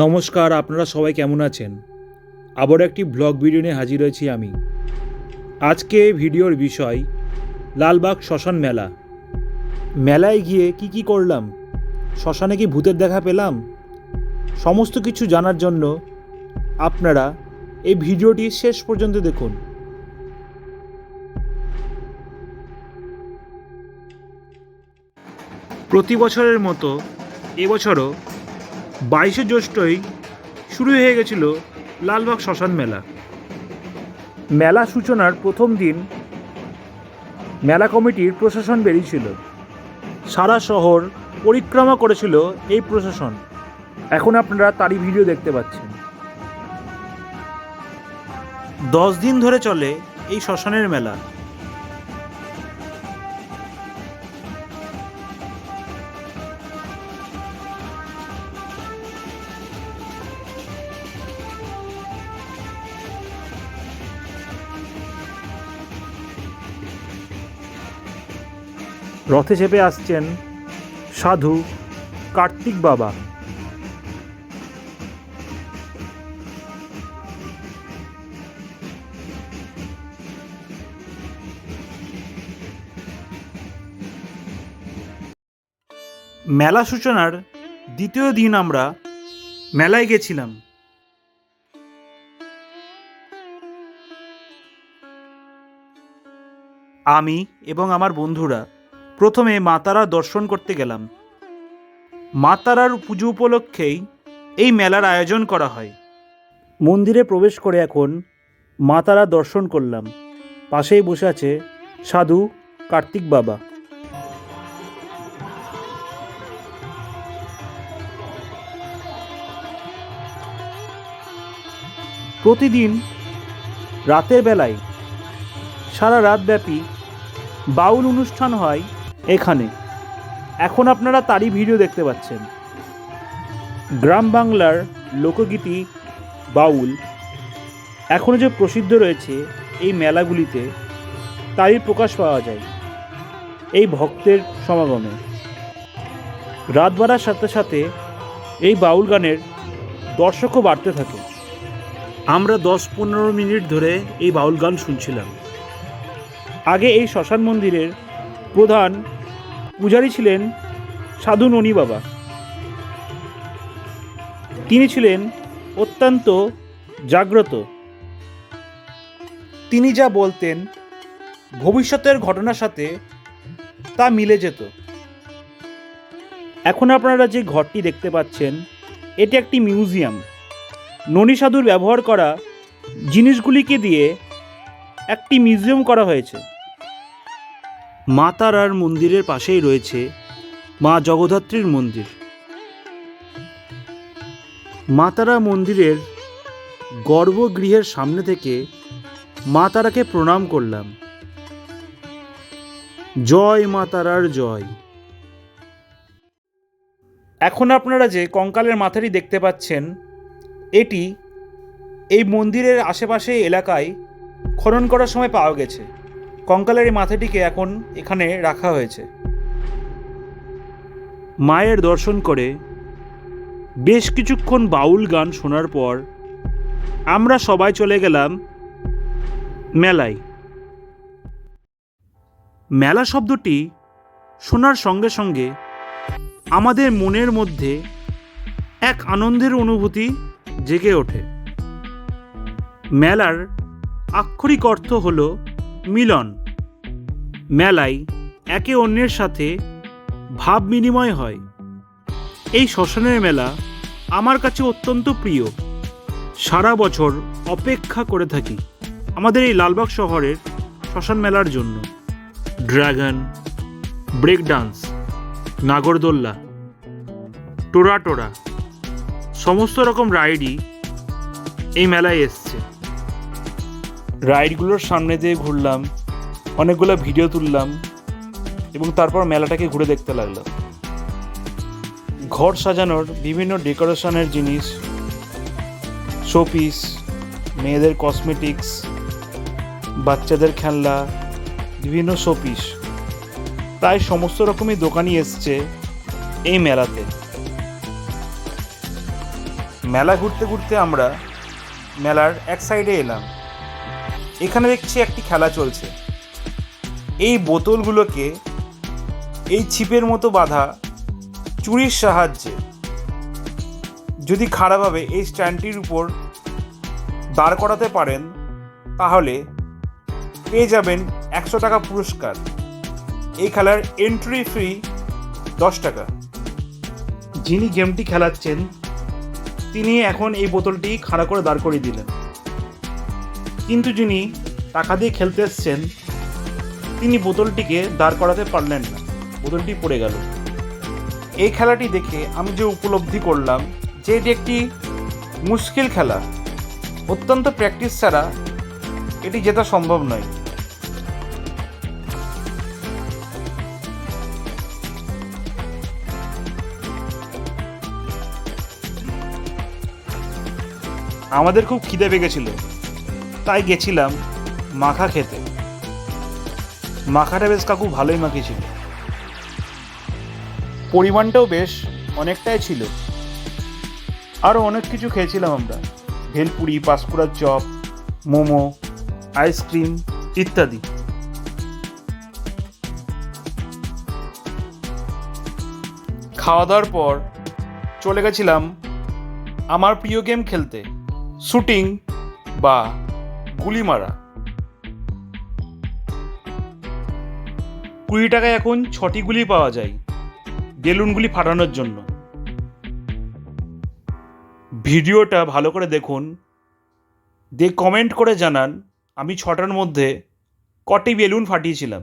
নমস্কার, আপনারা সবাই কেমন আছেন? আবার একটি ব্লগ ভিডিও নিয়ে হাজির হয়েছি আমি। আজকে ভিডিওর বিষয়, লালবাগ শ্মশান মেলা। মেলায় গিয়ে কি কি করলাম? শ্মশানে কি ভূতের দেখা পেলাম? সমস্ত কিছু জানার জন্য আপনারা এই ভিডিওটি শেষ পর্যন্ত দেখুন। প্রতি বছরের মতো এবছরও বাইশে জ্যৈষ্ঠই শুরু হয়ে গেছিল লালবাগ শ্মশান মেলা। মেলা সূচনার প্রথম দিন মেলা কমিটির প্রশাসন বেরিয়েছিল। সারা শহর পরিক্রমা করেছিল এই প্রশাসন। এখন আপনারা তারই ভিডিও দেখতে পাচ্ছেন। দশ দিন ধরে চলে এই শ্মশানের মেলা। রথে চেপে আসছেন সাধু কার্তিক বাবা। মেলা সূচনার দ্বিতীয় দিন আমরা মেলায় গেছিলাম। আমি এবং আমার বন্ধুরা প্রথমে মাতারা দর্শন করতে গেলাম। মাতারার পুজো উপলক্ষেই এই মেলার আয়োজন করা হয়। মন্দিরে প্রবেশ করে এখন মাতারা দর্শন করলাম। পাশেই বসে আছে সাধু কার্তিক বাবা। প্রতিদিন রাতের বেলায় সারা রাতব্যাপী বাউল অনুষ্ঠান হয় এখানে। এখন আপনারা তারই ভিডিও দেখতে পাচ্ছেন। গ্রাম বাংলার লোকগীতি, বাউল এখনও যে প্রসিদ্ধ রয়েছে এই মেলাগুলিতে, তারই প্রকাশ পাওয়া যায় এই ভক্তের সমাগমে। রাত বাড়ার সাথে সাথে এই বাউল গানের দর্শকও বাড়তে থাকে। আমরা দশ পনেরো মিনিট ধরে এই বাউল গান শুনছিলাম। আগে এই শ্মশান মন্দিরের প্রধান পূজারী ছিলেন সাধু ননী বাবা। তিনি ছিলেন অত্যন্ত জাগ্রত। তিনি যা বলতেন, ভবিষ্যতের ঘটনার সাথে তা মিলে যেত। এখন আপনারা যে ঘরটি দেখতে পাচ্ছেন, এটি একটি মিউজিয়াম। ননী সাধুর ব্যবহার করা জিনিসগুলিকে দিয়ে একটি মিউজিয়াম করা হয়েছে। মা তারার মন্দিরের পাশেই রয়েছে মা জগদ্ধাত্রীর মন্দির। মা তারা মন্দিরের গর্ভগৃহের সামনে থেকে মা তারাকে প্রণাম করলাম। জয় মা তারার জয়। এখন আপনারা যে কঙ্কালের মাথাটি দেখতে পাচ্ছেন, এটি এই মন্দিরের আশেপাশে এলাকায় খনন করার সময় পাওয়া গেছে। কঙ্কালের এই মাথাটিকে এখন এখানে রাখা হয়েছে। মায়ের দর্শন করে বেশ কিছুক্ষণ বাউল গান শোনার পর আমরা সবাই চলে গেলাম মেলায়। মেলা শব্দটি শোনার সঙ্গে সঙ্গে আমাদের মনের মধ্যে এক আনন্দের অনুভূতি জেগে ওঠে। মেলার আক্ষরিক অর্থ হল মিলন। মেলায় একে অন্যের সাথে ভাব বিনিময় হয়। এই শ্মশানের মেলা আমার কাছে অত্যন্ত প্রিয়। সারা বছর অপেক্ষা করে থাকি আমাদের এই লালবাগ শহরের শ্মশান মেলার জন্য। ড্রাগন, ব্রেক ডান্স, নাগরদোল্লা, টোরা টোরা, সমস্ত রকম রাইডই এই মেলায় এসছে। রাইডগুলোর সামনে দিয়ে ঘুরলাম অনেকগুলো ভিডিও তুললাম এবং তারপর মেলাটাকে ঘুরে দেখতে লাগলাম ঘর সাজানোর বিভিন্ন ডেকোরেশনের জিনিস, শোপিস, মেয়েদের কসমেটিক্স, বাচ্চাদের খেলনা, বিভিন্ন শোপিস। প্রায় সমস্ত রকমই দোকানই এসছে এই মেলাতে। মেলা ঘুরতে ঘুরতে আমরা মেলার এক সাইডে এলাম। এখানে দেখছি একটি খেলা চলছে। এই বোতলগুলোকে এই ছিপের মতো বাঁধা চুরির সাহায্যে। যদি খারাপভাবে এই স্ট্যান্ডটির উপর দাঁড় করাতে পারেন, তাহলে পেয়ে যাবেন একশো টাকা পুরস্কার। এই খেলার এন্ট্রি ফি দশ টাকা। যিনি গেমটি খেলাচ্ছেন, তিনি এখন এই বোতলটি খাড়া করে দাঁড় করিয়ে দিলেন। কিন্তু যিনি টাকা দিয়ে খেলতে এসছেন তিনি বোতলটিকে দাঁড় করাতে পারলেন না। বোতলটি পড়ে গেল। এই খেলাটি দেখে আমি যে উপলব্ধি করলাম যে এটি একটি মুশকিল খেলা, অত্যন্ত প্র্যাকটিস ছাড়া এটি জেতা সম্ভব নয়। আমাদের খুব খিদে পেগেছিল, তাই গেছিলাম মাখা খেতে। মাখাটা বেশ কাকু ভালোই মাখিয়েছিল। পরিমাণটাও বেশ অনেকটাই ছিল। আরও অনেক কিছু খেয়েছিলাম আমরা। ভেলপুরি, পাঁশকুড়ার চপ, মোমো, আইসক্রিম ইত্যাদি। খাওয়া দাওয়ার পর চলে গেছিলাম আমার প্রিয় গেম খেলতে, শুটিং বা গুলি মারা কুড়ি টাকায় এখন ছটি গুলি পাওয়া যায় বেলুনগুলি ফাটানোর জন্য। ভিডিওটা ভালো করে দেখুন। দিয়ে কমেন্ট করে জানান, আমি ছটার মধ্যে কটি বেলুন ফাটিয়েছিলাম।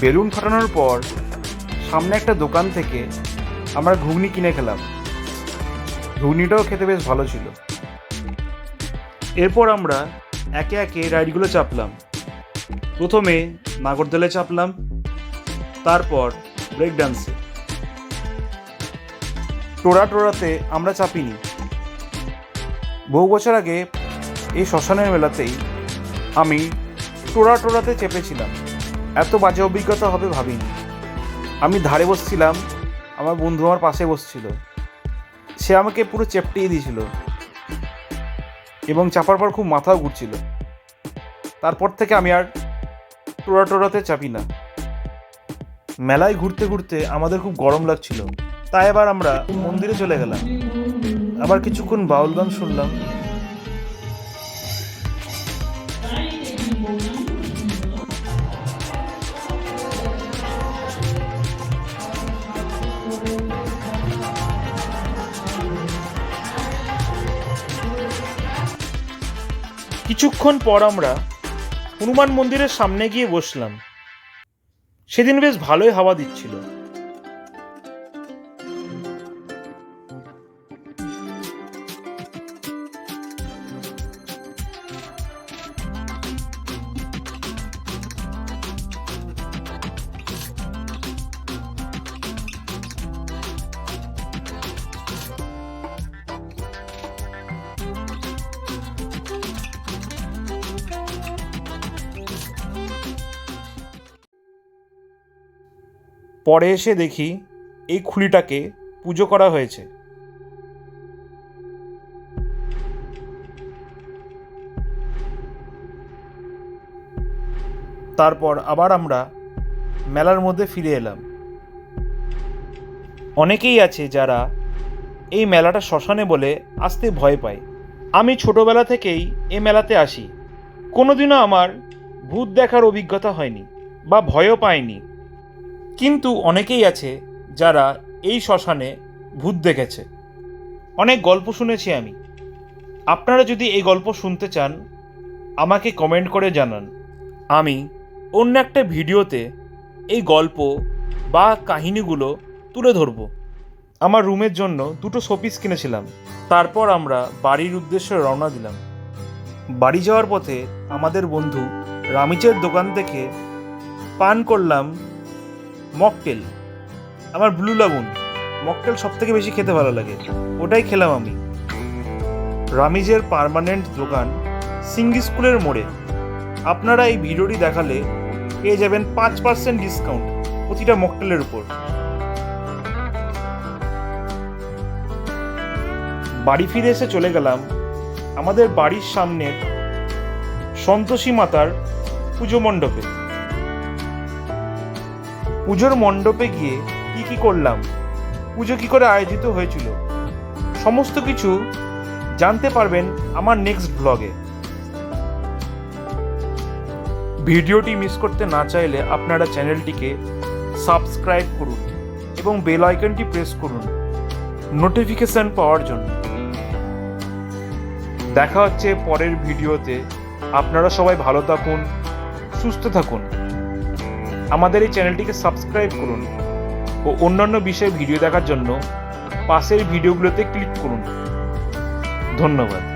বেলুন ফাটানোর পর সামনে একটা দোকান থেকে আমরা ঘুগনি কিনে খেলাম। ঘুগনিটাও খেতে বেশ ভালো ছিল। এরপর আমরা একে একে রাইডগুলো চাপলাম। প্রথমে নাগরদোলে চাপলাম, তারপর ব্রেক ডান্সে টোরা টোরাতে আমরা চাপিনি। বহু বছর আগে এই শ্মশানের মেলাতেই আমি টোরা টোরাতে চেপেছিলাম। এত বাজে অভিজ্ঞতা হবে ভাবিনি। আমি ধারে বসছিলাম, আমার বন্ধু আমার পাশে বসছিল। সে আমাকে পুরো চেপটিয়ে দিয়েছিল এবং চাপার পর খুব মাথাও ঘুরছিল। তারপর থেকে আমি আর টোরা টোরাতে চাপি না। মেলায় ঘুরতে ঘুরতে আমাদের খুব গরম লাগছিল। তাই এবার আমরা মন্দিরে চলে গেলাম। আবার কিছুক্ষণ বাউল গান শুনলাম। কিছুক্ষণ পর আমরা হনুমান মন্দিরের সামনে গিয়ে বসলাম। সেদিন বেশ ভালোই হাওয়া দিচ্ছিল। পরে এসে দেখি এই খুলিটাকে পুজো করা হয়েছে। তারপর আবার আমরা মেলার মধ্যে ফিরে এলাম। অনেকেই আছে যারা এই মেলাটা শ্মশানে বলে আসতে ভয় পায়। আমি ছোটবেলা থেকেই এই মেলাতে আসি। কোনোদিনও আমার ভূত দেখার অভিজ্ঞতা হয়নি বা ভয়ও পাইনি। কিন্তু অনেকেই আছে যারা এই শ্মশানে ভূত দেখেছে। অনেক গল্প শুনেছি আমি। আপনারা যদি এই গল্প শুনতে চান, আমাকে কমেন্ট করে জানান। আমি অন্য একটা ভিডিওতে এই গল্প বা কাহিনীগুলো তুলে ধরব। আমার রুমের জন্য দুটো শোপিস কিনেছিলাম। তারপর আমরা বাড়ির উদ্দেশ্যে রওনা দিলাম। বাড়ি যাওয়ার পথে আমাদের বন্ধু রামিচের দোকান থেকে পান করলাম মকটেল, আমার ব্লু লাগুন মকটেল সব থেকে বেশি খেতে ভালো লাগে। ওটাই খেলাম আমি। রামিজের পার্মানেন্ট দোকান সিঙ্গি স্কুলের মোড়ে। আপনারা এই ভিডিওটি দেখালে পেয়ে যাবেন পাঁচ পার্সেন্ট ডিসকাউন্ট প্রতিটা মকটেলের উপর। বাড়ি ফিরে এসে চলে গেলাম আমাদের বাড়ির সামনের সন্তোষী মাতার পুজো মণ্ডপে। পুজোর মণ্ডপে গিয়ে কি কি করলাম? পুজো কি করে আয়োজিত হয়েছিল? সমস্ত কিছু জানতে পারবেন আমার নেক্সট ব্লগে ভিডিওটি মিস করতে না চাইলে আপনারা চ্যানেলটিকে সাবস্ক্রাইব করুন এবং বেল আইকনটি প্রেস করুন নোটিফিকেশন পাওয়ার জন্য। দেখা হচ্ছে পরের ভিডিওতে। আপনারা সবাই ভালো থাকুন, সুস্থ থাকুন। আমাদের এই চ্যানেলটিকে সাবস্ক্রাইব করুন ও অন্যান্য বিষয়ে ভিডিও দেখার জন্য পাশের ভিডিওগুলোতে ক্লিক করুন। ধন্যবাদ।